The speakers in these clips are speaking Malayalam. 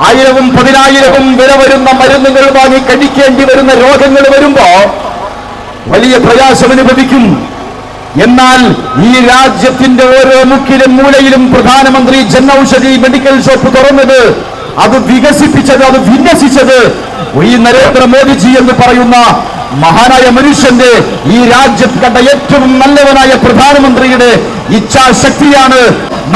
ആയിരവും പതിനായിരവും വില വരുന്ന മരുന്നുകൾ വാങ്ങി കഴിക്കേണ്ടി വരുന്ന രോഗങ്ങൾ വരുമ്പോ വലിയ പ്രയാസം അനുഭവിക്കും. എന്നാൽ ഈ രാജ്യത്തിന്റെ ഓരോ മുക്കിലും മൂലയിലും പ്രധാനമന്ത്രി ജൻ ഔഷധി മെഡിക്കൽ ഷോപ്പ് തുറന്നത് അത് വികസിപ്പിച്ചത് അത് വിന്യസിച്ചത് ഈ നരേന്ദ്രമോദിജി എന്ന് പറയുന്ന മഹാനായ മനുഷ്യന്റെ ഈ രാജ്യത്ത് കണ്ട ഏറ്റവും നല്ലവനായ പ്രധാനമന്ത്രിയുടെ ഇച്ഛാശക്തിയാണ്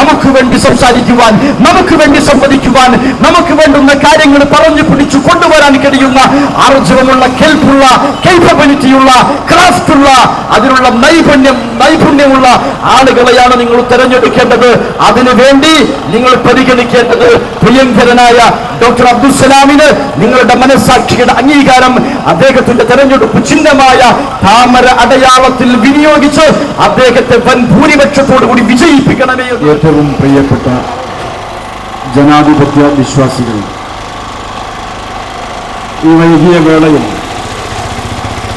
നമുക്ക് വേണ്ടി സംസാരിക്കുവാൻ നമുക്ക് വേണ്ടി സംവദിക്കുവാൻ നമുക്ക് വേണ്ടുന്ന കാര്യങ്ങൾ പറഞ്ഞു പിടിച്ചു കൊണ്ടുവരാൻ കഴിയുന്ന ആർജവമുള്ള കെൽപ്പുള്ള കേപ്പബിലിറ്റിയുള്ള ക്രാഫ്റ്റുള്ള അതിനുള്ള നൈപുണ്യം നൈപുണ്യമുള്ള ആളുകളെയാണ് നിങ്ങൾ തെരഞ്ഞെടുക്കേണ്ടത്. അതിനുവേണ്ടി നിങ്ങൾ പരിഗണിക്കേണ്ടത് പ്രിയങ്കരനായ ഡോക്ടർ അബ്ദുസലാമിന് നിങ്ങളുടെ മനസാക്ഷിയുടെ അംഗീകാരം അദ്ദേഹത്തിന്റെ തെരഞ്ഞെടുപ്പ് ചിഹ്നമായ താമര അടയാളത്തിൽ വിനിയോഗിച്ച് അദ്ദേഹത്തെ വൻ ഭൂരിപക്ഷത്തോടു കൂടി വിജയിപ്പിക്കണമേ ഏറ്റവും പ്രിയപ്പെട്ട ജനാധിപത്യ വിശ്വാസികൾ. ഈ വൈകിയ വേളയിൽ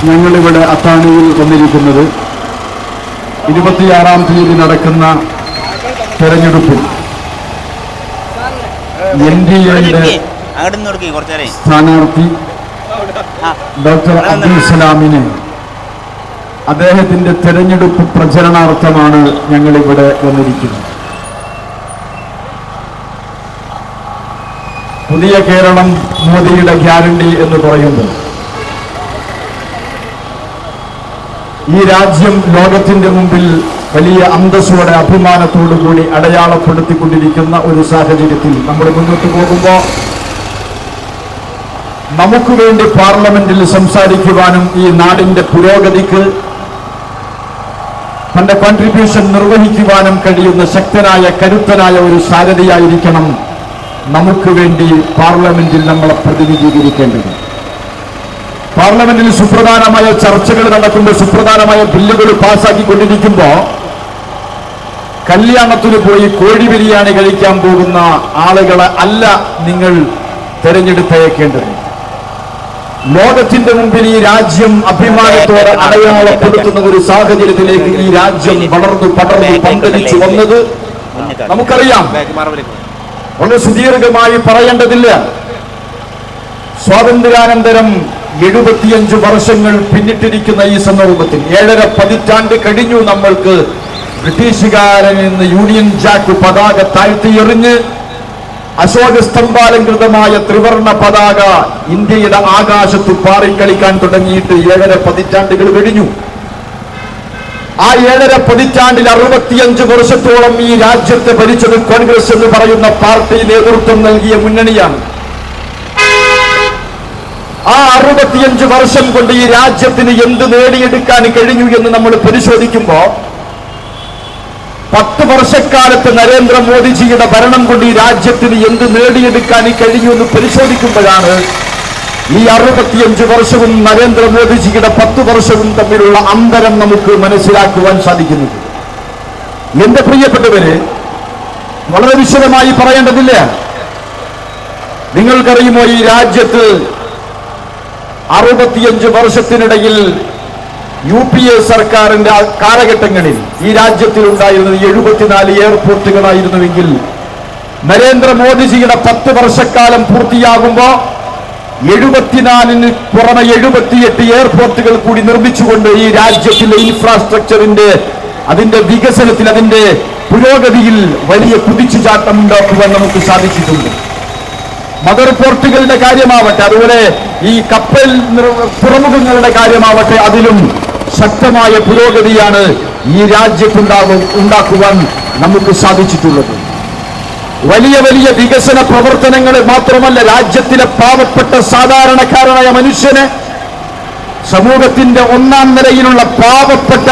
ഞങ്ങളിവിടെ അത്താണിയിൽ വന്നിരിക്കുന്നത് ഇരുപത്തിയാറാം തീയതി നടക്കുന്ന തെരഞ്ഞെടുപ്പിൽ എൻ ഡി എയുടെ സ്ഥാനാർത്ഥി ഡോക്ടർ അബ്ദുൽ സലാമിനെ അദ്ദേഹത്തിന്റെ തെരഞ്ഞെടുപ്പ് പ്രചരണാർത്ഥമാണ് ഞങ്ങളിവിടെ വന്നിരിക്കുന്നത്. പുതിയ കേരളം മോദിയുടെ ഗ്യാരണ്ടി എന്ന് പറയുമ്പോൾ ഈ രാജ്യം ലോകത്തിന്റെ മുമ്പിൽ വലിയ അന്തസ്സോടെ അഭിമാനത്തോടു കൂടി അടയാളപ്പെടുത്തിക്കൊണ്ടിരിക്കുന്ന ഒരു സാഹചര്യത്തിൽ നമ്മൾ മുന്നോട്ട് പോകുമ്പോൾ നമുക്ക് വേണ്ടി പാർലമെന്റിൽ സംസാരിക്കുവാനും ഈ നാടിന്റെ പുരോഗതിക്ക് തന്റെ കോൺട്രിബ്യൂഷൻ നിർവഹിക്കുവാനും കഴിയുന്ന ശക്തനായ കരുത്തനായ ഒരു സാരഥിയായിരിക്കണം. നമുക്ക് വേണ്ടി പാർലമെന്റിൽ നമ്മളെ പ്രതിനിധീകരിക്കേണ്ടത്. പാർലമെന്റിൽ സുപ്രധാനമായ ചർച്ചകൾ നടക്കുമ്പോൾ സുപ്രധാനമായ ബില്ലുകൾ പാസ്സാക്കിക്കൊണ്ടിരിക്കുമ്പോൾ കല്യാണത്തിന് പോയി കോഴി ബിരിയാണി കഴിക്കാൻ പോകുന്ന ആളുകളെ അല്ല നിങ്ങൾ തെരഞ്ഞെടുത്തയക്കേണ്ടത്. ലോകത്തിന്റെ മുമ്പിൽ ഈ രാജ്യം അഭിമാനത്തോടെ അടയാളപ്പെടുത്തുന്ന ഒരു സാഹചര്യത്തിലേക്ക് ഈ രാജ്യം വളർന്നു പടർന്നു പന്തലിച്ചു വന്നത് നമുക്കറിയാം. വളരെ സുദീർഘമായി പറയേണ്ടതില്ല. സ്വാതന്ത്ര്യാനന്തരം എഴുപത്തിയഞ്ച് വർഷങ്ങൾ പിന്നിട്ടിരിക്കുന്ന ഈ സന്ദർഭത്തിൽ ഏഴര പതിറ്റാണ്ട് കഴിഞ്ഞു നമ്മൾക്ക് ബ്രിട്ടീഷുകാരിൽ നിന്ന് യൂണിയൻ ജാക്ക് പതാക താഴ്ത്തിയെറിഞ്ഞ് അശോക സ്തംഭാലങ്കൃതമായ ത്രിവർണ പതാക ഇന്ത്യയുടെ ആകാശത്ത് പാറിക്കളിക്കാൻ തുടങ്ങിയിട്ട് ഏഴര പതിറ്റാണ്ടുകൾ കഴിഞ്ഞു. ആ ഏഴര പതിറ്റാണ്ടിൽ അറുപത്തിയഞ്ച് വർഷത്തോളം ഈ രാജ്യത്തെ ഭരിച്ചത് കോൺഗ്രസ് എന്ന് പറയുന്ന പാർട്ടി നേതൃത്വം നൽകിയ മുന്നണിയാണ്. ആ അറുപത്തിയഞ്ച് വർഷം കൊണ്ട് ഈ രാജ്യത്തിന് എന്ത് നേടിയെടുക്കാൻ കഴിഞ്ഞു എന്ന് നമ്മൾ പരിശോധിക്കുമ്പോ പത്ത് വർഷക്കാലത്ത് നരേന്ദ്രമോദിജിയുടെ ഭരണം കൊണ്ട് ഈ രാജ്യത്തിന് എന്ത് നേടിയെടുക്കാൻ കഴിഞ്ഞു എന്ന് പരിശോധിക്കുമ്പോഴാണ് ഈ അറുപത്തിയഞ്ച് വർഷവും നരേന്ദ്രമോദിജിയുടെ പത്ത് വർഷവും തമ്മിലുള്ള അന്തരം നമുക്ക് മനസ്സിലാക്കുവാൻ സാധിക്കുന്നു. എന്റെ പ്രിയപ്പെട്ടവര് വളരെ വിശദമായി പറയേണ്ടതില്ല. നിങ്ങൾക്കറിയുമോ ഈ രാജ്യത്ത് അറുപത്തിയഞ്ച് വർഷത്തിനിടയിൽ യു പി എ സർക്കാരിന്റെ കാലഘട്ടങ്ങളിൽ ഈ രാജ്യത്തിൽ ഉണ്ടായിരുന്നത് എഴുപത്തിനാല് എയർപോർട്ടുകളായിരുന്നുവെങ്കിൽ നരേന്ദ്രമോദിജിയുടെ പത്ത് വർഷക്കാലം പൂർത്തിയാകുമ്പോ എഴുപത്തിനാലിന് പുറമെ എഴുപത്തിയെട്ട് എയർപോർട്ടുകൾ കൂടി നിർമ്മിച്ചുകൊണ്ട് ഈ രാജ്യത്തിലെ ഇൻഫ്രാസ്ട്രക്ചറിന്റെ അതിന്റെ വികസനത്തിൽ അതിന്റെ പുരോഗതിയിൽ വലിയ കുതിച്ചുചാട്ടം ഉണ്ടാക്കുവാൻ നമുക്ക് സാധിച്ചിട്ടുണ്ട്. മദർ പോർട്ടുകളുടെ കാര്യമാവട്ടെ അതുപോലെ ഈ കപ്പൽ തുറമുഖങ്ങളുടെ കാര്യമാവട്ടെ അതിലും ശക്തമായ പുരോഗതിയാണ് ഈ രാജ്യത്തുണ്ടാകും ഉണ്ടാക്കുവാൻ നമുക്ക് സാധിച്ചിട്ടുള്ളത്. വലിയ വലിയ വികസന പ്രവർത്തനങ്ങൾ മാത്രമല്ല രാജ്യത്തിലെ പാവപ്പെട്ട സാധാരണക്കാരനായ മനുഷ്യന് സമൂഹത്തിന്റെ ഒന്നാം നിലയിലുള്ള പാവപ്പെട്ട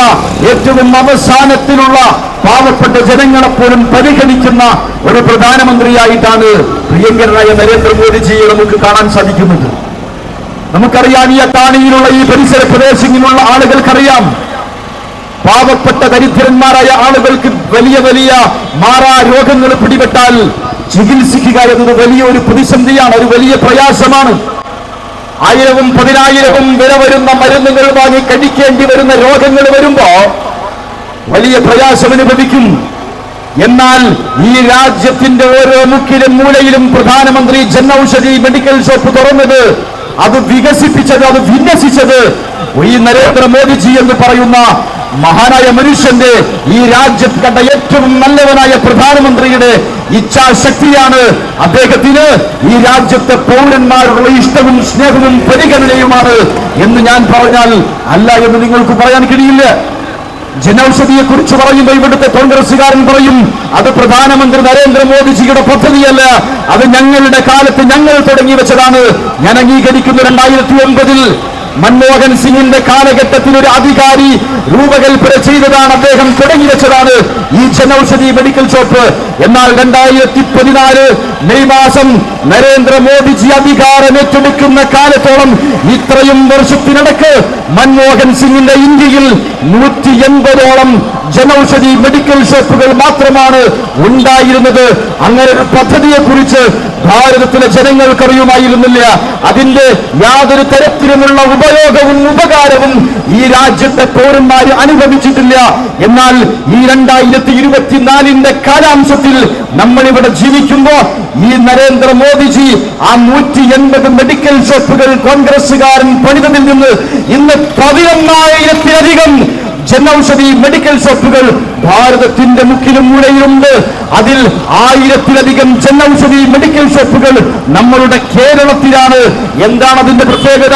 ഏറ്റവും അവസാനത്തിലുള്ള പാവപ്പെട്ട ജനങ്ങളെ പോലും പരിഗണിക്കുന്ന ഒരു പ്രധാനമന്ത്രിയായിട്ടാണ് പ്രിയങ്കരനായ നരേന്ദ്രമോദിജിയെ നമുക്ക് കാണാൻ സാധിക്കുന്നത്. നമുക്കറിയാം ഈ അത്താണിയിലുള്ള ഈ പരിസര പ്രദേശങ്ങളിലുള്ള ആളുകൾക്കറിയാം പാവപ്പെട്ട ദരിദ്രന്മാരായ ആളുകൾക്ക് വലിയ വലിയ മാറാ രോഗങ്ങൾ പിടിപെട്ടാൽ ചികിത്സിക്കുക എന്നത് വലിയ ഒരു പ്രതിസന്ധിയാണ് ഒരു വലിയ പ്രയാസമാണ്. ആയിരവും പതിനായിരവും വില വരുന്ന മരുന്നുകൾ വാങ്ങി കഴിക്കേണ്ടി വരുന്ന രോഗങ്ങൾ വരുമ്പോ വലിയ പ്രയാസം അനുഭവിക്കും. എന്നാൽ ഈ രാജ്യത്തിന്റെ ഓരോ മുക്കിലും മൂലയിലും പ്രധാനമന്ത്രി ജൻ ഔഷധി മെഡിക്കൽ ഷോപ്പ് തുറന്നത് അത് വികസിപ്പിച്ചത് അത് വിന്യസിച്ചത് ഈ നരേന്ദ്രമോദിജി എന്ന് പറയുന്ന മഹാനായ മനുഷ്യന്റെ ഈ രാജ്യത്ത് കണ്ട ഏറ്റവും നല്ലവനായ പ്രധാനമന്ത്രിയുടെ ഇച്ഛാശക്തിയാണ് അദ്ദേഹത്തിന് ഈ രാജ്യത്തെ പൗരന്മാരുടെ ഇഷ്ടവും സ്നേഹവും പരിഗണനയുമാണ് എന്ന് ഞാൻ പറഞ്ഞാൽ അല്ല എന്ന് നിങ്ങൾക്ക് പറയാൻ കഴിയില്ല. ജനൌഷധിയെ കുറിച്ച് പറയുമ്പോൾ ഇവിടുത്തെ കോൺഗ്രസുകാരൻ പറയും അത് പ്രധാനമന്ത്രി നരേന്ദ്രമോദിജിയുടെ പദ്ധതിയല്ല അത് ഞങ്ങളുടെ കാലത്ത് ഞങ്ങൾ തുടങ്ങി വെച്ചതാണ്. ഞാൻ അംഗീകരിക്കുന്നു രണ്ടായിരത്തി ഒൻപതിൽ. മൻമോഹൻ സിംഗിന്റെ കാലഘട്ടത്തിൽ ഒരു അധികാരി രൂപകൽപ്പന ചെയ്തതാണ് അദ്ദേഹം തുടങ്ങി വെച്ചതാണ് ഈ ജനൌഷധി മെഡിക്കൽ ഷോപ്പ്. എന്നാൽ രണ്ടായിരത്തി പതിനാല് മെയ് മാസം നരേന്ദ്രമോദിജി അധികാരം ഏറ്റെടുക്കുന്ന കാലത്തോളം ഇത്രയും വർഷത്തിനിടക്ക് മൻമോഹൻ സിംഗിന്റെ ഇന്ത്യയിൽ നൂറ്റി എൺപതോളം ജനൌഷധി മെഡിക്കൽ ഷോപ്പുകൾ മാത്രമാണ് ഉണ്ടായിരുന്നത്. അങ്ങനെ ഒരു പദ്ധതിയെ കുറിച്ച് ഭാരതത്തിലെ ജനങ്ങൾക്കറിയുമായിരുന്നില്ല. അതിന്റെ യാതൊരു തരത്തിലുമുള്ള ഉപയോഗവും ഉപകാരവും ഈ രാജ്യത്തെ പൗരന്മാർ അനുഭവിച്ചിട്ടില്ല. എന്നാൽ ഈ രണ്ടായിരത്തി ഇരുപത്തിനാലിന്റെ കാലാംശത്തിൽ നമ്മളിവിടെ ജീവിക്കുമ്പോ ഈ നരേന്ദ്രമോദിജി ആ നൂറ്റി എൺപത് മെഡിക്കൽ ഷോപ്പുകൾ കോൺഗ്രസുകാരൻ പണിതതിൽ നിന്ന് ഇന്ന് പതിനൊന്നായിരത്തിലധികം ജനൌഷധി മെഡിക്കൽ ഷോപ്പുകൾ ഭാരതത്തിന്റെ മുക്കിലും മൂലയിലുണ്ട്. അതിൽ ആയിരത്തിലധികം ജനൌഷധി മെഡിക്കൽ ഷോപ്പുകൾ നമ്മളുടെ കേരളത്തിലാണ്. എന്താണ് അതിന്റെ പ്രത്യേകത?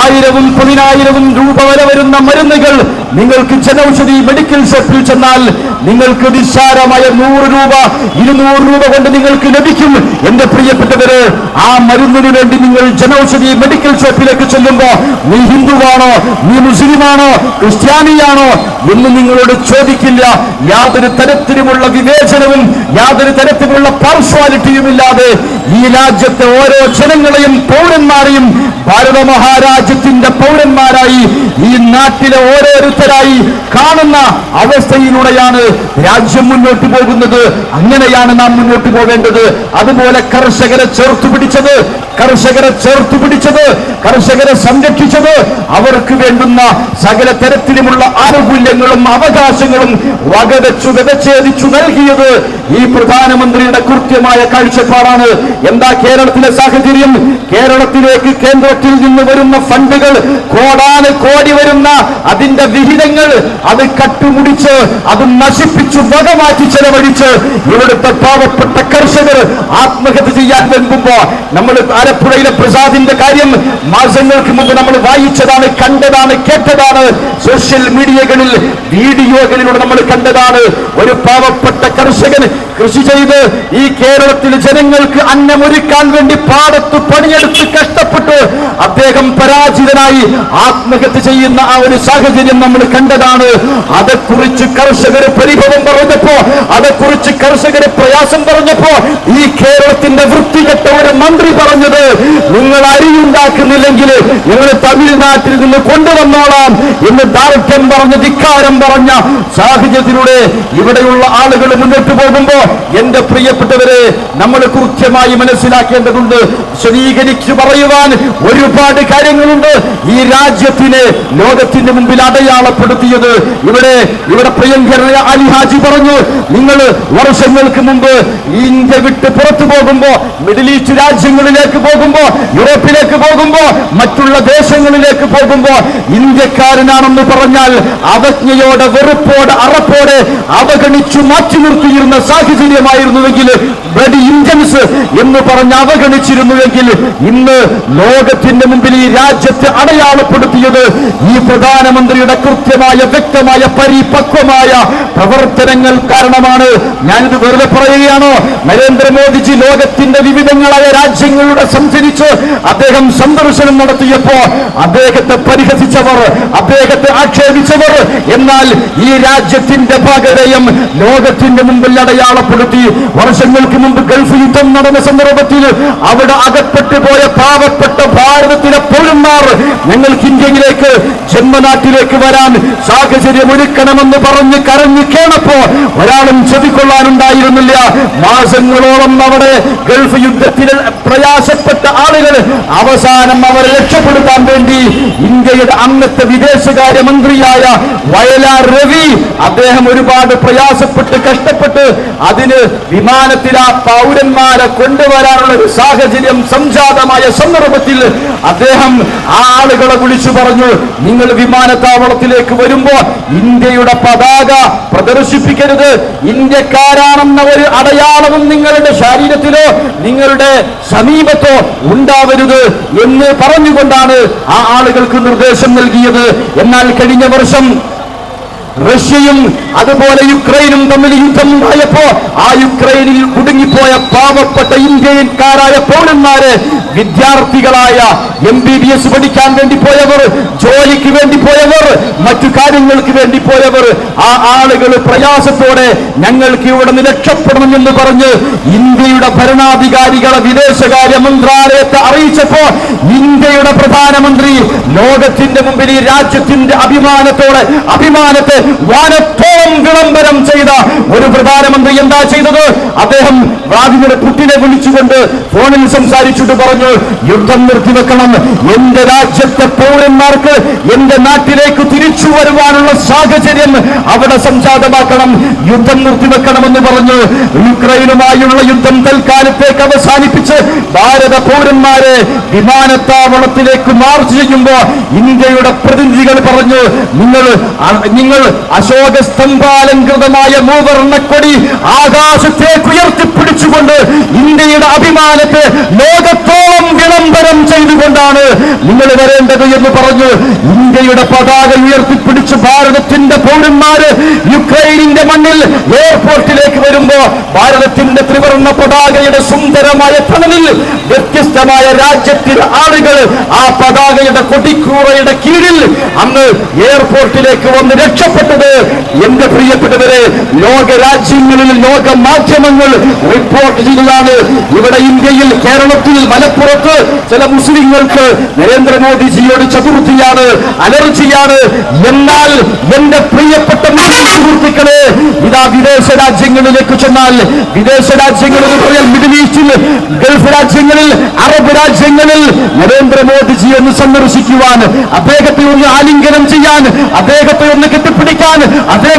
ആയിരവും പതിനായിരവും രൂപ വരെ വരുന്ന മരുന്നുകൾ നിങ്ങൾക്ക് ജനൌഷധി മെഡിക്കൽ ഷോപ്പിൽ ചെന്നാൽ നിങ്ങൾക്ക് നിസ്സാരമായ നൂറ് രൂപ ഇരുന്നൂറ് രൂപ കൊണ്ട് നിങ്ങൾക്ക് ലഭിക്കും. എന്റെ പ്രിയപ്പെട്ടവര് ആ മരുന്നിന് വേണ്ടി നിങ്ങൾ ജനൌഷധി മെഡിക്കൽ ഷോപ്പിലേക്ക് ചെല്ലുമ്പോ നീ ഹിന്ദുവാണോ നീ മുസ്ലിമാണോ ക്രിസ്ത്യാനിയാണോ എന്ന് നിങ്ങളോട് ചോദിക്കില്ല. യാതൊരു തരത്തിലുമുള്ള വിവേചനവും യാതൊരു തരത്തിലുള്ള പാർശ്വാലിറ്റിയും ഇല്ലാതെ ഈ രാജ്യത്തെ ഓരോ ജനങ്ങളെയും പൗരന്മാരെയും ഭാരത മഹാരാജ്യത്തിന്റെ പൗരന്മാരായി ഈ നാട്ടിലെ ഓരോരുത്തരായി കാണുന്ന അവസ്ഥയിലൂടെയാണ് രാജ്യം മുന്നോട്ട് പോകുന്നത് അങ്ങനെയാണ് നാം മുന്നോട്ട് പോകേണ്ടത് അതുപോലെ കർഷകരെ ചേർത്ത് പിടിച്ചത് കർഷകരെ ചേർത്ത് പിടിച്ചത് കർഷകരെ സംരക്ഷിച്ചത്. അവർക്ക് വേണ്ടുന്ന സകല തരത്തിലുമുള്ള ആനുകൂല്യങ്ങളും അവകാശങ്ങളും വകവെച്ചു വ്യവച്ഛേദിച്ചു നൽകിയത് ഈ പ്രധാനമന്ത്രിയുടെ കൃത്യമായ കാഴ്ചപ്പാടാണ്. എന്താ കേരളത്തിലെ സാഹചര്യം? കേരളത്തിലേക്ക് കേന്ദ്രത്തിൽ നിന്ന് വരുന്ന ഫണ്ടുകൾ കോടാന് കോടി വരുന്ന അതിന്റെ വിഹിതങ്ങൾ അത് കട്ടുമുടിച്ച് അത് നശിപ്പിച്ചു വകമാറ്റി ചെലവഴിച്ച് ഇവിടുത്തെ പാവപ്പെട്ട കർഷകർ ആത്മഹത്യ ചെയ്യാൻ വെമ്പുമ്പോ നമ്മൾ ആലപ്പുഴയിലെ പ്രസാദിന്റെ കാര്യം മാസങ്ങൾക്ക് മുമ്പ് നമ്മൾ വായിച്ചതാണ് കണ്ടതാണ് കേട്ടതാണ്. സോഷ്യൽ മീഡിയകളിൽ വീഡിയോകളിലൂടെ നമ്മൾ കണ്ടതാണ്. ഒരു പാവപ്പെട്ട കർഷകൻ കൃഷി ചെയ്ത് ഈ കേരളത്തിലെ ജനങ്ങൾക്ക് അന്നമൊരുക്കാൻ വേണ്ടി പാടത്ത് പണിയെടുത്ത് കഷ്ടപ്പെട്ട് അദ്ദേഹം പരാജിതനായി ആത്മഹത്യ ചെയ്യുന്ന ആ ഒരു സാഹചര്യം നമ്മൾ കണ്ടതാണ്. അതേക്കുറിച്ച് കർഷകർ പരിഭവം പറഞ്ഞപ്പോ അതേക്കുറിച്ച് കർഷകർ പ്രയാസം പറഞ്ഞപ്പോ ഈ കേരളത്തിന്റെ വൃത്തികെട്ട ഒരു മന്ത്രി പറഞ്ഞത് നിങ്ങൾ അരിയുണ്ടാക്കുന്നില്ലെങ്കിൽ ഞങ്ങൾ തമിഴ്നാട്ടിൽ നിന്ന് കൊണ്ടുവന്നോളാം എന്ന് ദാർഢ്യം പറഞ്ഞ ധിക്കാരം പറഞ്ഞ സാഹചര്യത്തിലൂടെ ഇവിടെയുള്ള ആളുകൾ മുന്നോട്ട് പോകുമ്പോ എന്റെ പ്രിയപ്പെട്ടവരെ നമ്മൾ കൃത്യമായി മനസ്സിലാക്കേണ്ടതുണ്ട് വിശദീകരിച്ചു പറയുവാൻ ഒരുപാട് കാര്യങ്ങളുണ്ട്. ഈ രാജ്യത്തിനെ ലോകത്തിന്റെ മുമ്പിൽ അടയാളപ്പെടുത്തിയത് ഇവിടെ ഇവിടെ പ്രിയങ്കരനായ അലി ഹാജി പറഞ്ഞു നിങ്ങൾ വർഷങ്ങൾക്ക് മുമ്പ് ഇന്ത്യ വിട്ട് പുറത്തു പോകുമ്പോ മിഡിൽ ഈസ്റ്റ് രാജ്യങ്ങളിലേക്ക് പോകുമ്പോ യൂറോപ്പിലേക്ക് പോകുമ്പോ മറ്റുള്ള ദേശങ്ങളിലേക്ക് പോകുമ്പോ ഇന്ത്യക്കാരനാണെന്ന് പറഞ്ഞാൽ അവജ്ഞയോടെ വെറുപ്പോടെ അറപ്പോടെ അവഗണിച്ചു മാറ്റി നിർത്തിയിരുന്ന സാഹചര്യമായിരുന്നുവെങ്കിൽ ബ്ലഡ് ഇന്ത്യൻസ് എന്ന് പറഞ്ഞ് അവഗണിച്ചിരുന്നുവെങ്കിൽ ഇന്ന് ലോകത്തിന്റെ മുമ്പിൽ ഈ രാജ്യത്തെ അടയാളപ്പെടുത്തിയത് ഈ പ്രധാനമന്ത്രിയുടെ കൃത്യമായ വ്യക്തമായ പരിപക്വമായ പ്രവർത്തനങ്ങൾ കാരണമാണ്. ഞാനിത് വെറുതെ പറയുകയാണോ. നരേന്ദ്രമോദിജി ലോകത്തിന്റെ വിവിധങ്ങളായ രാജ്യങ്ങളുടെ സഞ്ചരിച്ച് അദ്ദേഹം സന്ദർശനം നടത്തിയപ്പോ അദ്ദേഹത്തെ പരിഹസിച്ചവർ അദ്ദേഹത്തെ ആക്ഷേപിച്ചവർ എന്നാൽ ഈ രാജ്യത്തിന്റെ പകരയും ലോകത്തിന്റെ മുമ്പിൽ അടയാളപ്പെടുത്തി വർഷങ്ങൾക്ക് മുമ്പ് ഗൾഫ് യുദ്ധം നടന്ന സന്ദർഭത്തിൽ അവിടെ അകപ്പെട്ടു പോയ പാവപ്പെട്ട ഭാരതത്തിലെ പൗരന്മാർ ഞങ്ങൾക്ക് ഇന്ത്യയിലേക്ക് ജന്മനാട്ടിലേക്ക് വരാൻ സാഹചര്യം ഒരുക്കണമെന്ന് പറഞ്ഞ് കരഞ്ഞു കേണപ്പോ ഒരാളും ചെവിക്കൊള്ളാനുണ്ടായിരുന്നില്ല. മാസങ്ങളോളം അവിടെ ഗൾഫ് യുദ്ധത്തിൽ പ്രയാസപ്പെട്ട ആളുകൾ അവസാനം അവരെ രക്ഷപ്പെടുത്താൻ വേണ്ടി ഇന്ത്യയുടെ അന്നത്തെ വിദേശകാര്യമന്ത്രിയായ വയലാർ രവി അദ്ദേഹം ഒരുപാട് പ്രയാസപ്പെട്ട് കഷ്ടപ്പെട്ട് അതിന് വിമാനത്തിൽ ആ പൗരന്മാരെ കൊണ്ടുവരാനുള്ള ഒരു സാഹചര്യം സംജാതമായ സന്ദർഭത്തിൽ അദ്ദേഹം ആ ആളുകളെ വിളിച്ചു പറഞ്ഞു നിങ്ങൾ വിമാനത്താവളത്തിലേക്ക് വരുമ്പോൾ ഇന്ത്യയുടെ പതാക പ്രദർശിപ്പിക്കരുത്. ഇന്ത്യക്കാരാണെന്ന ഒരു അടയാളവും നിങ്ങളുടെ ശരീരത്തിലോ നിങ്ങളുടെ സമീപത്തോ ഉണ്ടാവരുത് എന്ന് പറഞ്ഞുകൊണ്ടാണ് ആ ആളുകൾക്ക് നിർദ്ദേശം നൽകിയത്. എന്നാൽ കഴിഞ്ഞ വർഷം റഷ്യയും അതുപോലെ യുക്രൈനും തമ്മിൽ യുദ്ധം ഉണ്ടായപ്പോ ആ യുക്രൈനിൽ കുടുങ്ങിപ്പോയ പാവപ്പെട്ട ഇന്ത്യക്കാരായ പൗരന്മാര് വിദ്യാർത്ഥികളായ എം ബി ബി എസ് പഠിക്കാൻ വേണ്ടി പോയവർ ജോലിക്ക് വേണ്ടി പോയവർ മറ്റു കാര്യങ്ങൾക്ക് വേണ്ടി പോയവർ ആ ആളുകൾ പ്രയാസത്തോടെ ഞങ്ങൾക്ക് ഇവിടെ നിന്ന് രക്ഷപ്പെടണമെന്ന് പറഞ്ഞ് ഇന്ത്യയുടെ ഭരണാധികാരികളെ വിദേശകാര്യ മന്ത്രാലയത്തെ അറിയിച്ചപ്പോ ഇന്ത്യയുടെ പ്രധാനമന്ത്രി ലോകത്തിന്റെ മുമ്പിൽ ഈ രാജ്യത്തിന്റെ അഭിമാനത്തോടെ അഭിമാനത്തെ want to pay? വാനത്തോളം വിളംബരം ചെയ്ത ഒരു പ്രധാനമന്ത്രി എന്താ ചെയ്തത്? അദ്ദേഹം വ്ളാദിമിർ പുട്ടിനെ വിളിച്ചുകൊണ്ട് ഫോണിൽ സംസാരിച്ചിട്ട് പറഞ്ഞു യുദ്ധം നിർത്തിവെക്കണം. എന്റെ രാജ്യത്തെ പൗരന്മാർക്ക് എന്റെ നാട്ടിലേക്ക് തിരിച്ചു വരുവാനുള്ള സാഹചര്യം അവിടെ സംജാതമാക്കണം. യുദ്ധം നിർത്തിവെക്കണമെന്ന് പറഞ്ഞു. യുക്രൈനുമായുള്ള യുദ്ധം തൽക്കാലത്തേക്ക് അവസാനിപ്പിച്ച് ഭാരത പൗരന്മാരെ വിമാനത്താവളത്തിലേക്ക് മാർച്ച് ചെയ്യുമ്പോ ഇന്ത്യയുടെ പ്രതിനിധികൾ പറഞ്ഞു നിങ്ങൾ നിങ്ങൾ അശോക സ്തംഭാലങ്കൃതമായ മൂവർണക്കൊടി ആകാശത്തേക്ക് ഉയർത്തിപ്പിടിച്ചുകൊണ്ട് ഇന്ത്യയുടെ അഭിമാനത്തെ ലോകത്തോളം വിളംബരം ചെയ്തുകൊണ്ടാണ് നിങ്ങൾ വരേണ്ടത് എന്ന് പറഞ്ഞു. ഇന്ത്യയുടെ പതാക ഉയർത്തിപ്പിടിച്ച് ഭാരതത്തിന്റെ പൗരന്മാര് യുക്രൈനിന്റെ മണ്ണിൽ എയർപോർട്ടിലേക്ക് വരുമ്പോ ഭാരതത്തിന്റെ ത്രിവർണ പതാകയുടെ സുന്ദരമായ തണലിൽ വ്യത്യസ്തമായ രാജ്യത്തിലെ ആളുകൾ ആ പതാകയുടെ കൊടിക്കൂറയുടെ കീഴിൽ അന്ന് എയർപോർട്ടിലേക്ക് വന്ന് രക്ഷപ്പെട്ടത് എന്റെ പ്രിയപ്പെട്ടവരെ ലോക രാജ്യങ്ങളിൽ ലോക മാധ്യമങ്ങൾ റിപ്പോർട്ട് ചെയ്തതാണ് ഇവിടെ ഇന്ത്യയിൽ കേരളത്തിൽ മലപ്പുറത്ത് ചില മുസ്ലിങ്ങൾക്ക് നരേന്ദ്രമോദിജിയോട് ചതുർത്ഥിയാണ് അലർജിയാണ്. എന്നാൽ എന്റെ പ്രിയപ്പെട്ട മുസ്ലിം സുഹൃത്തുക്കളെ ഇതാ വിദേശ രാജ്യങ്ങളിലേക്ക് ചെന്നാൽ വിദേശ രാജ്യങ്ങളിൽ പറയാൻ മിഡിൽ ഈസ്റ്റിൽ ഗൾഫ് രാജ്യങ്ങളിൽ അറബ് രാജ്യങ്ങളിൽ നരേന്ദ്രമോദിജി ഒന്ന് സന്ദർശിക്കുവാൻ അദ്ദേഹത്തെ ഒന്ന് ആലിംഗനം ചെയ്യാൻ അദ്ദേഹത്തെ ഒന്ന് കെട്ടിപ്പിടിക്കാൻ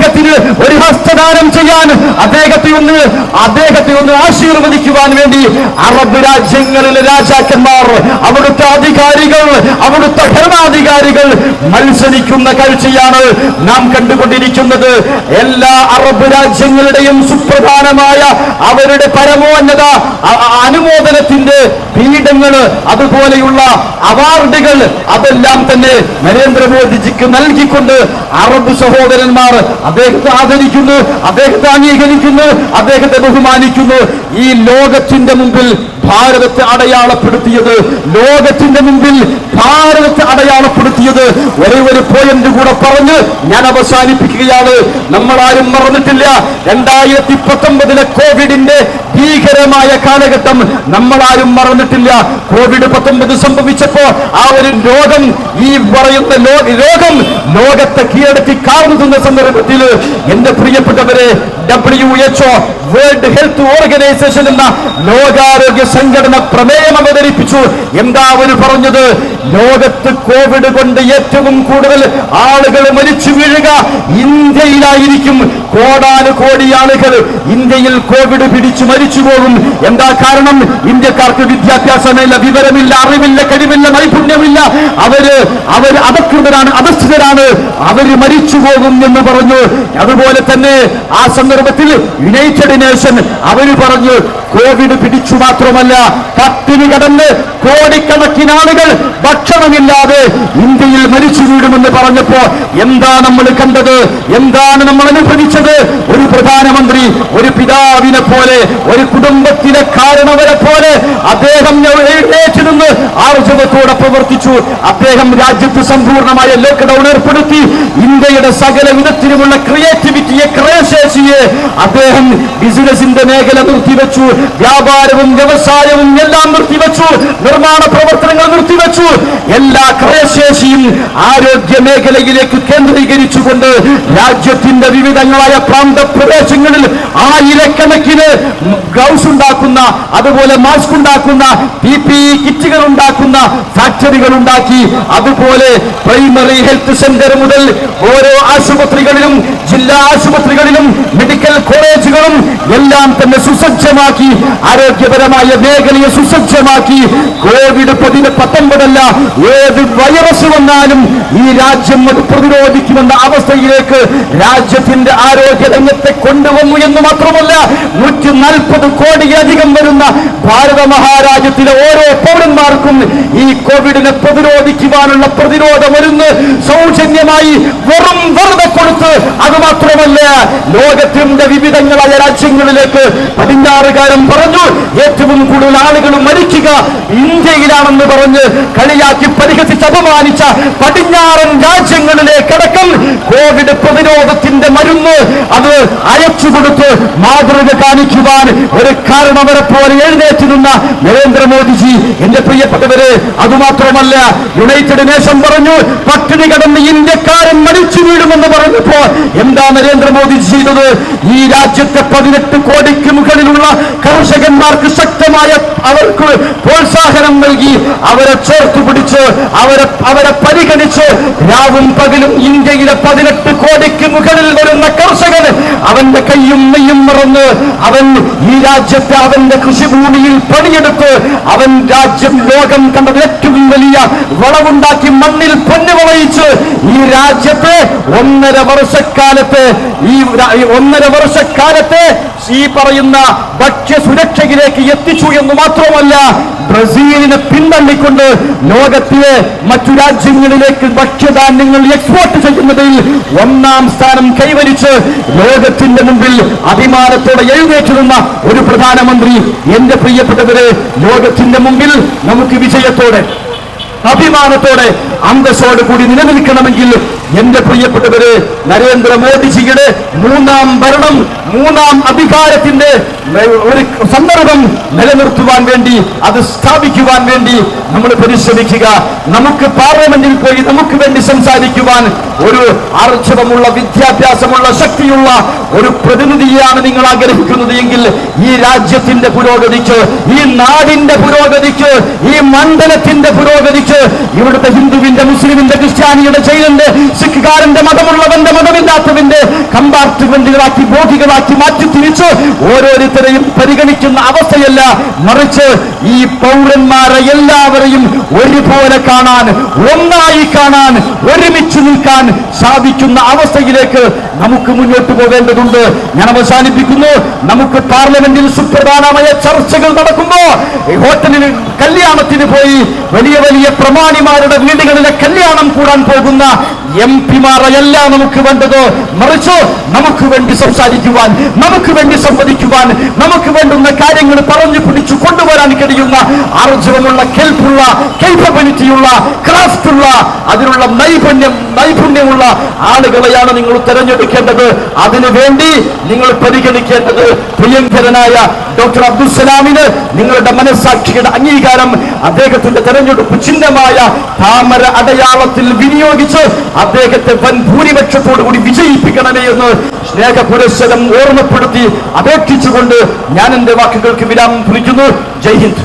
അദ്ദേഹത്തിന് ഒരു ഹസ്തദാനം ചെയ്യാൻ അദ്ദേഹത്തെ ഒന്ന് അദ്ദേഹത്തെ ഒന്ന് ആശീർവദിക്കുവാൻ വേണ്ടി അറബ് രാജ്യങ്ങളിലെ രാജാക്കന്മാർ അവിടുത്തെ അധികാരികൾ അവിടുത്തെ ഭരണാധികാരികൾ മത്സരിക്കുന്ന കാഴ്ചയാണ് നാം കണ്ടുകൊണ്ടിരിക്കുന്നത്. എല്ലാ അറബ് രാജ്യങ്ങളുടെയും സുപ്രധാനമായ അവരുടെ പരമോന്നത അനുമോദനത്തിന്റെ പീഠങ്ങൾ അതുപോലെയുള്ള അവാർഡുകൾ അതെല്ലാം തന്നെ നരേന്ദ്രമോദിജിക്ക് നൽകിക്കൊണ്ട് അറബ് സഹോദരന്മാർ അദ്ദേഹത്തെ ആദരിക്കുന്നു അദ്ദേഹത്തെ അംഗീകരിക്കുന്നു അദ്ദേഹത്തെ ബഹുമാനിക്കുന്നു. ഈ ലോകത്തിന്റെ മുമ്പിൽ ഭാരതത്തെ അടയാളപ്പെടുത്തിയത് ലോകത്തിന്റെ മുമ്പിൽ ഭാരതത്തെ അടയാളപ്പെടുത്തിയത് ഒരേ ഒരു പോയിന്റ് കൂടെ പറഞ്ഞ് ഞാൻ അവസാനിപ്പിക്കുകയാണ്. നമ്മളാരും മറന്നിട്ടില്ല. രണ്ടായിരത്തി പത്തൊമ്പതിലെ കോവിഡിന്റെ ഭീകരമായ കാലഘട്ടം നമ്മൾ ആരും മറന്നിട്ടില്ല. കോവിഡ് പത്തൊമ്പത് സംഭവിച്ചപ്പോ ആ ഒരു രോഗം ഈ പറയുന്ന രോഗം ലോകത്തെ കീഴടക്കി കാണുന്ന സന്ദർഭത്തിൽ എന്റെ പ്രിയപ്പെട്ടവരെ W H O world health organization എന്ന ലോകാരോഗ്യ സംഘടന പ്രമേയം അവതരിപ്പിച്ചു. എന്താ അവർ പറഞ്ഞത്? ലോകത്ത് കോവിഡ് കൊണ്ട് ഏറ്റവും കൂടുതൽ ആളുകൾ മരിച്ചു വീഴുക ഇന്ത്യയിലായിരിക്കും. കോടാനുകോടി ആളുകൾ ഇന്ത്യയിൽ കോവിഡ് പിടിച്ചു മരിച്ചു പോകും എന്താ കാരണം? ഇന്ത്യക്കാർക്ക് വിദ്യാഭ്യാസമില്ല വിവരമില്ല അറിവില്ല കഴിവില്ല നൈപുണ്യമില്ല. അവർ അവർ അധകൃതരാണ് അധസ്ഥിതരാണ് അവർ മരിച്ചു പോകും എന്ന് പറഞ്ഞു. അതുപോലെ തന്നെ ആ സന്ദർഭത്തിൽ യുണൈറ്റഡ് നേഷൻ അവർ പറഞ്ഞു കോവിഡ് പിടിച്ചു മാത്രമല്ല പട്ടിണി കടന്ന് കോടിക്കണക്കിന് ആളുകൾ ഭക്ഷണമില്ലാതെ ഇന്ത്യയിൽ മരിച്ചു വീടുമെന്ന് പറഞ്ഞപ്പോ എന്താ നമ്മൾ കണ്ടത്? എന്താണ് നമ്മൾ അനുഭവിച്ചത്? ഒരു പ്രധാനമന്ത്രി ഒരു പിതാവിനെ പോലെ ഒരു കുടുംബത്തിലെ കാരണവരെ പോലെ അദ്ദേഹം എഴുന്നേറ്റ് നിന്ന് ആർജവത്തോടെ പ്രവർത്തിച്ചു. അദ്ദേഹം രാജ്യത്ത് സമ്പൂർണമായ ലോക്ക്ഡൌൺ ഏർപ്പെടുത്തി. ഇന്ത്യയുടെ സകല വിധത്തിലുമുള്ള ക്രിയേറ്റിവിറ്റിയെ ക്രയശേഷിയെ അദ്ദേഹം ബിസിനസിന്റെ മേഖല നിർത്തിവെച്ചു. വ്യാപാരവും വ്യവസായവും എല്ലാം നിർത്തിവെച്ചു. നിർമ്മാണ പ്രവർത്തനങ്ങൾ നിർത്തിവെച്ചു എല്ലാ ക്രയശേഷിയും ആരോഗ്യ മേഖലയിലേക്ക് കേന്ദ്രീകരിച്ചുകൊണ്ട് രാജ്യത്തിന്റെ വിവിധങ്ങളായ വിദൂരമായ പ്രാന്ത പ്രദേശങ്ങളിൽ ആയിരക്കണക്കിന് ഗ്ലൗസ് ഉണ്ടാക്കുന്ന അതുപോലെ മാസ്ക് ഉണ്ടാക്കുന്ന പി പി ഇ കിറ്റുകൾ ഉണ്ടാക്കുന്ന ഫാക്ടറികൾ ഉണ്ടാക്കി. അതുപോലെ പ്രൈമറി ഹെൽത്ത് സെന്റർ മുതൽ ഓരോ ആശുപത്രികളിലും ജില്ലാ ആശുപത്രികളിലും മെഡിക്കൽ കോളേജുകളും എല്ലാം തന്നെ സുസജ്ജമാക്കി ആരോഗ്യപരമായ മേഖലയെ സുസജ്ജമാക്കി. കോവിഡ് പതിന് പത്തൊമ്പതല്ല ഏത് വൈറസ് വന്നാലും ഈ രാജ്യം അത് പ്രതിരോധിക്കുമെന്ന അവസ്ഥയിലേക്ക് രാജ്യത്തിന്റെ ആരോഗ്യ രംഗത്തെ കൊണ്ടുവന്നു എന്ന് മാത്രമല്ല നൂറ്റി നാൽപ്പത് കോടിയിലധികം വരുന്ന ഭാരത മഹാരാജ്യത്തിലെ ഓരോ പൗരന്മാർക്കും ഈ കോവിഡിനെ പ്രതിരോധിക്കുവാനുള്ള പ്രതിരോധ മരുന്ന് സൗജന്യമായി വെറും വെറുതെ കൊടുത്ത് അത് മാത്രമല്ല ലോകത്തിന്റെ വിവിധങ്ങളായ രാജ്യങ്ങളിലേക്ക് പടിഞ്ഞാറുകാരൻ പറഞ്ഞു ഏറ്റവും കൂടുതൽ ആളുകൾ മരിക്കുക ഇന്ത്യയിലാണെന്ന് പറഞ്ഞ് കളിയാക്കി പരിഹസിച്ച് അപമാനിച്ച പടിഞ്ഞാറൻ രാജ്യങ്ങളിലേക്കടക്കം കോവിഡ് പ്രതിരോധത്തിന്റെ മരുന്ന് അത് അയച്ചു കൊടുത്ത് മാതൃക കാണിക്കുവാൻ ഒരു കാരണവരെ പോലെ എഴുന്നേറ്റ് നിന്ന നരേന്ദ്രമോദിജി എന്റെ പ്രിയപ്പെട്ടവര് അതുമാത്രമല്ല യുണൈറ്റഡ് നേഷൻ പറഞ്ഞു പട്ടിണി കടന്ന് ഇന്ത്യക്കാരൻ മരിച്ചു വീഴുമെന്ന് പറഞ്ഞപ്പോ എന്താ നരേന്ദ്രമോദി ചെയ്തത്? ഈ രാജ്യത്തെ പതിനെട്ട് കോടിക്ക് മുകളിലുള്ള കർഷകന്മാർക്ക് ശക്തമായ അവർക്ക് പ്രോത്സാഹനം നൽകി അവരെ ചേർത്ത് പിടിച്ച് അവരെ അവരെ പരിഗണിച്ച് രാവും പകലും ഇന്ത്യയിലെ പതിനെട്ട് കോടിക്ക് മുകളിൽ വരുന്ന കർഷകൻ അവന്റെ കയ്യും നെയ്യും മറന്ന് അവൻ ഈ രാജ്യത്തെ അവന്റെ കൃഷിഭൂമിയിൽ പണിയെടുത്ത് അവൻ രാജ്യം ലോകം കണ്ടത് ഏറ്റവും വലിയ വളവുണ്ടാക്കി മണ്ണിൽ പൊന്നു വളയിച്ച് ഈ രാജ്യത്തെ ഒന്നര വർഷക്കാലത്തെ ഈ ഒന്നര വർഷക്കാലത്തെ ഈ പറയുന്ന ഭക്ഷ്യ സുരക്ഷയിലേക്ക് എത്തിച്ചു എന്ന് മാത്രമല്ല ബ്രസീലിനെ പിന്തള്ളിക്കൊണ്ട് ലോകത്തിലെ മറ്റു രാജ്യങ്ങളിലേക്ക് ഭക്ഷ്യധാന്യങ്ങൾ എക്സ്പോർട്ട് ചെയ്യുന്നതിൽ ഒന്നാം സ്ഥാനം കൈവരിച്ച് ലോകത്തിന്റെ മുമ്പിൽ അഭിമാനത്തോടെ എഴുന്നേറ്റ് നിന്ന ഒരു പ്രധാനമന്ത്രി. എന്റെ പ്രിയപ്പെട്ടവരെ ലോകത്തിന്റെ മുമ്പിൽ നമുക്ക് വിജയത്തോടെ അഭിമാനത്തോടെ അന്തസ്സോട് കൂടി നിലനിൽക്കണമെങ്കിൽ എന്റെ പ്രിയപ്പെട്ടവര് നരേന്ദ്രമോദിജിയുടെ മൂന്നാം ഭരണം മൂന്നാം അധികാരത്തിന്റെ ഒരു സന്ദർഭം നിലനിർത്തുവാൻ വേണ്ടി അത് സ്ഥാപിക്കുവാൻ വേണ്ടി നമ്മൾ പരിശ്രമിക്കുക. നമുക്ക് പാർലമെന്റിൽ പോയി നമുക്ക് വേണ്ടി സംസാരിക്കുവാൻ ഒരു ആർജവമുള്ള വിദ്യാഭ്യാസമുള്ള ശക്തിയുള്ള ഒരു പ്രതിനിധിയാണ് നിങ്ങൾ ആഗ്രഹിക്കുന്നത് എങ്കിൽ ഈ രാജ്യത്തിന്റെ പുരോഗതിക്ക് ഈ നാടിന്റെ പുരോഗതിക്ക് ഈ മണ്ഡലത്തിന്റെ പുരോഗതിക്ക് ഇവിടുത്തെ ഹിന്ദുവിന്റെ മുസ്ലിമിന്റെ ക്രിസ്ത്യാനിയുടെ ജയിലിന്റെ സിഖുകാരന്റെ മതമുള്ളവന്റെ മതമില്ലാത്തവന്റെ കമ്പാർട്ട്മെന്റുകളാക്കി ബോഗികളാക്കി മാറ്റി തിരിച്ച് ഓരോരുത്തരെയും പരിഗണിക്കുന്ന അവസ്ഥയല്ല. മറിച്ച് ഈ പൗരന്മാരെ എല്ലാവരെയും ഒരുപോലെ കാണാൻ ഒന്നായി കാണാൻ ഒരുമിച്ച് നിൽക്കാൻ സാധിക്കുന്ന അവസ്ഥയിലേക്ക് നമുക്ക് മുന്നോട്ട് പോകേണ്ടതുണ്ട്. ഞാൻ അവസാനിപ്പിക്കുന്നു. നമുക്ക് പാർലമെന്റിൽ സുപ്രധാനമായ ചർച്ചകൾ നടക്കുമ്പോ ഈ ഹോട്ടലിൽ കല്യാണത്തിന് പോയി വലിയ വലിയ പ്രമാണിമാരുടെ വീടുകളിലെ കല്യാണം കൂടാൻ പോകുന്ന എം പിമാരെയല്ല നമുക്ക് വേണ്ടത്. മറിച്ച് നമുക്ക് വേണ്ടി സംസാരിക്കുവാൻ നമുക്ക് വേണ്ടി സംവദിക്കുവാൻ നമുക്ക് വേണ്ടുന്ന കാര്യങ്ങൾ പറഞ്ഞു പിടിച്ചു കൊണ്ടുവരാൻ കഴിയുന്ന ആർജവമുള്ള കെൽപ്പുള്ള കേപ്പബിലിറ്റിയുള്ള ക്രാഫ്റ്റുള്ള അതിനുള്ള നൈപുണ്യം നൈപുണ്യമുള്ള ആളുകളെയാണ് നിങ്ങൾ തിരഞ്ഞെടുക്കേണ്ടത്. അതിനു വേണ്ടി നിങ്ങൾ പരിഗണിക്കേണ്ടത് പ്രിയങ്കരനായ ഡോക്ടർ അബ്ദുസലാമിന് നിങ്ങളുടെ മനസാക്ഷിയുടെ അംഗീകാരം അദ്ദേഹത്തിന്റെ തെരഞ്ഞെടുപ്പ് ചിഹ്നമായ താമര അടയാളത്തിൽ വിനിയോഗിച്ച് അദ്ദേഹത്തെ വൻ ഭൂരിപക്ഷത്തോടു കൂടി വിജയിപ്പിക്കണമേ എന്ന് സ്നേഹ പുരസ്സരം ഓർമ്മപ്പെടുത്തി അപേക്ഷിച്ചുകൊണ്ട് ഞാൻ എന്റെ വാക്കുകൾക്ക് വിരാമം കുറിക്കുന്നു. ജയ് ഹിന്ദ്.